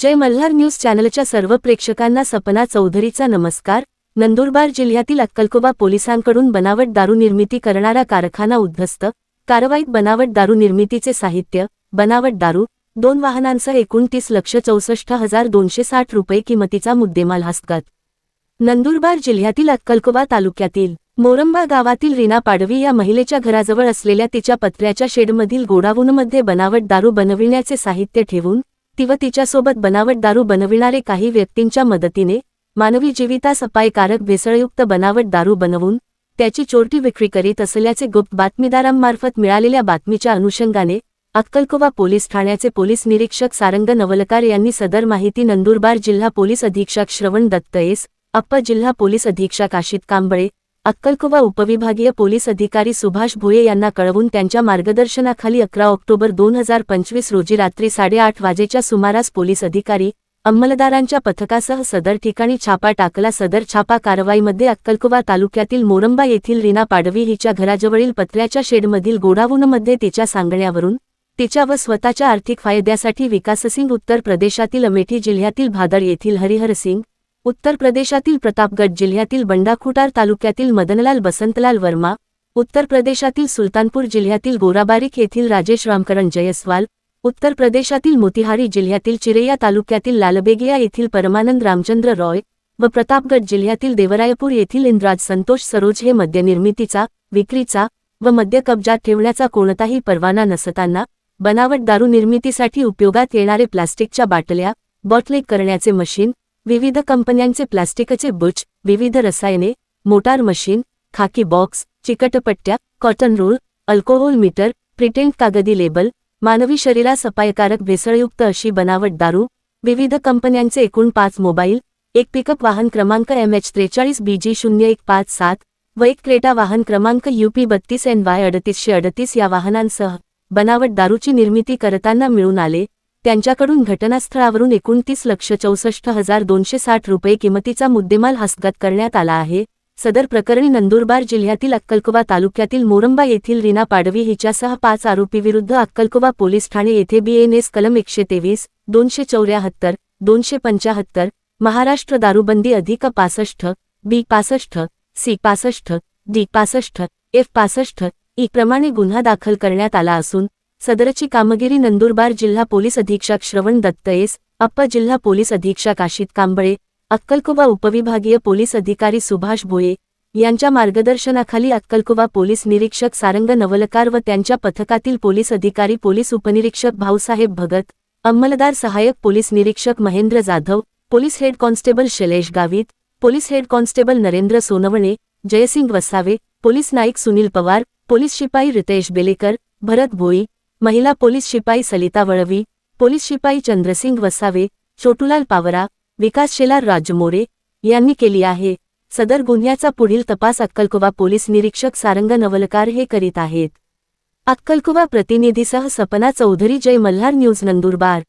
जय Malhar news चॅनलच्या सर्व प्रेक्षकांना सपना चौधरीचा नमस्कार. नंदुरबार जिल्ह्यातील अक्कलकोबा पोलिसांकडून बनावट दारू निर्मिती करणारा कारखाना उद्ध्वस्त. कारवाईत बनावट दारू निर्मितीचे साहित्य बनावट दारू दोन वाहनांसह एकोणतीस लक्ष चौसष्ट हजार दोनशे साठ रुपये किमतीचा मुद्देमाल हस्तगत नंदुरबार जिल्ह्यातील अक्कलकोबा तालुक्यातील मोरंबा गावातील रीना पाडवी या महिलेच्या घराजवळ असलेल्या तिच्या पत्र्याच्या शेडमधील गोडाऊनमध्ये बनावट दारू बनविण्याचे साहित्य ठेवून ती व तिच्यासोबत बनावट दारू बनविणारे काही व्यक्तींच्या मदतीने मानवी जीवितास अपायकारक भेसळयुक्त बनावट दारू बनवून त्याची चोरटी विक्री करीत असल्याचे गुप्त बातमीदारांमार्फत मिळालेल्या बातमीच्या अनुषंगाने अक्कलकोवा पोलीस ठाण्याचे पोलीस निरीक्षक सारंग नवलकार यांनी सदर माहिती नंदुरबार जिल्हा पोलीस अधीक्षक श्रवण दत्तयेस एस अप्पर जिल्हा पोलीस अधीक्षक आशित कांबळे अक्कलकुवा उपविभागीय पोलीस अधिकारी सुभाष भोये यांना कळवून त्यांच्या मार्गदर्शनाखाली अकरा ऑक्टोबर दोन हजार पंचवीस रोजी रात्री साडेआठ वाजेच्या सुमारास पोलीस अधिकारी अंमलदारांच्या पथकासह सदर ठिकाणी छापा टाकला. सदर छापा कारवाईमध्ये अक्कलकुवा तालुक्यातील मोरंबा येथील रीना पाडवी हिच्या घराजवळील पत्र्याच्या शेडमधील गोडाऊनमध्ये तिच्या सांगण्यावरून तिच्या व स्वतःच्या आर्थिक फायद्यासाठी विकाससिंग उत्तर प्रदेशातील अमेठी जिल्ह्यातील भादर येथील हरिहर सिंग उत्तर प्रदेशातील प्रतापगड जिल्ह्यातील बंडाखुटार तालुक्यातील मदनलाल बसंतलाल वर्मा उत्तर प्रदेशातील सुलतानपूर जिल्ह्यातील गोराबारीक येथील राजेश रामकरण जयस्वाल उत्तर प्रदेशातील मोतिहारी जिल्ह्यातील चिरेया तालुक्यातील लालबेगिया येथील परमानंद रामचंद्र रॉय व प्रतापगड जिल्ह्यातील देवरायपूर येथील इंद्राज संतोष सरोज हे मद्यनिर्मितीचा विक्रीचा व मद्य कब्जात ठेवण्याचा कोणताही परवाना नसताना बनावट दारू निर्मितीसाठी उपयोगात येणारे प्लास्टिकच्या बाटल्या बॉटलिक करण्याचे मशीन विविध कंपन्यांचे प्लास्टिकचे बुच विविध रसायने मोटार मशीन खाकी box चिकटपट्ट्या cotton roll alcohol meter printed कागदी लेबल मानवी शरीरास अपायकारक भेसळयुक्त अशी बनावट दारू विविध कंपन्यांचे एकूण पाच मोबाईल एक पिकअप वाहन क्रमांक एम एच त्रेचाळीस बीजी शून्य एक पाच सात व एक क्रेटा वाहन क्रमांक यूपी बत्तीस एन वाय अडतीसशे अडतीस या वाहनांसह बनावट दारूची निर्मिती करताना मिळून आले. त्यांच्याकडून घटनास्थळावरून एकोणतीस लक्ष चौसष्ट हजार दोनशे साठ रुपये किमतीचा मुद्देमाल हस्तगत करण्यात आला आहे. सदर प्रकरणी नंदुरबार जिल्ह्यातील अक्कलकोवा तालुक्यातील मोरंबा येथील रीना पाडवी हिच्यासह पाच आरोपीविरुद्ध अक्कलकोवा पोलीस ठाणे येथे बीएनएस कलम एकशे तेवीस दोनशे चौऱ्याहत्तर दोनशे पंचाहत्तर महाराष्ट्र दारूबंदी अधिक पासष्ट बी पासष्ट सी पासष्ट डी पासष्ट एफ पासष्ट ई प्रमाणे गुन्हा दाखल करण्यात आला असून सदरची कामगिरी नंदुरबार जिल्हा पोलीस अधीक्षक श्रवण दत्त एस जिल्हा पोलीस अधीक्षक आशित कांबळे अक्कलकोबा उपविभागीय पोलीस अधिकारी सुभाष भोये यांच्या मार्गदर्शनाखाली अक्कलकोबा पोलीस निरीक्षक सारंग नवलकार व त्यांच्या पथकातील पोलीस अधिकारी पोलीस उपनिरीक्षक भाऊसाहेब भगत अंमलदार सहाय्यक पोलीस निरीक्षक Mahendra Jadhav police head constable Shailesh Gavit police head constable Narendra Sonawane Jaysing Vasave police Naik Sunil Pawar police शिपाई रितेश बेलेकर भरत भोई महिला पोलीस शिपाई सलिता वळवी पोलीस शिपाई चंद्रसिंग वसावे छोटूलाल पावरा विकास शेलार राजमोरे यांनी केली आहे. सदर गुन्ह्याचा पुढील तपास अक्कलकोवा पोलीस निरीक्षक सारंग नवलकार हे करीत आहेत. अक्कलकोवा प्रतिनिधीसह सपना चौधरी जय मल्हार न्यूज नंदुरबार.